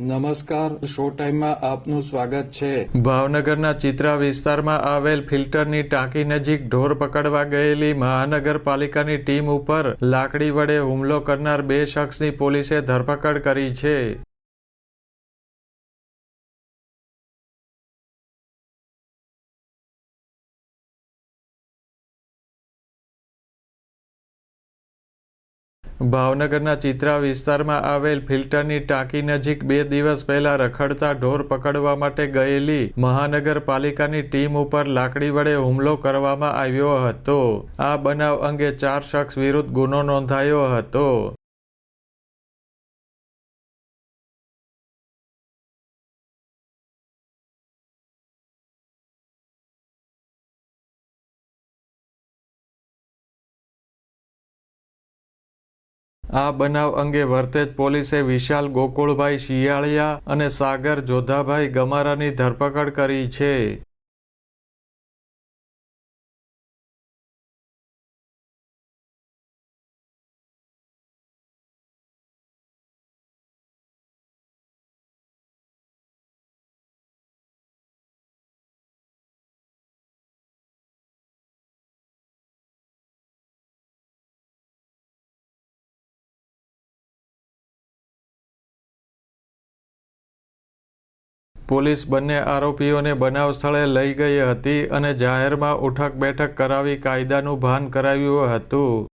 નમસ્કાર, શો ટાઈમમાં આપનું સ્વાગત છે. ભાવનગરના ચિત્રા વિસ્તારમાં આવેલ ફિલ્ટરની ટાંકી નજીક ઢોર પકડવા ગયેલી મહાનગરપાલિકાની ટીમ ઉપર લાકડી વડે હુમલો કરનાર બે શખ્સની પોલીસે ધરપકડ કરી છે. ભાવનગરના ચિત્રા વિસ્તારમાં આવેલ ફિલ્ટરની ટાંકી નજીક બે દિવસ પહેલા રખડતા ઢોર પકડવા માટે ગયેલી મહાનગરપાલિકાની ટીમ ઉપર લાકડી વડે હુમલો કરવામાં આવ્યો હતો. આ બનાવ અંગે ચાર શખ્સ વિરુદ્ધ ગુનો નોંધાયો હતો. આ બનાવ અંગે વર્તેજ પોલીસે વિશાલ ગોકુળભાઈ શિયાળિયા અને સાગર જોધાભાઈ ગમારાની ધરપકડ કરી છે. પોલીસ બંને આરોપીઓને બનાવ સ્થળે લઈ ગઈ હતી અને જાહેરમાં ઉઠક બેઠક કરાવી કાયદાનું ભાન કરાવ્યું હતું.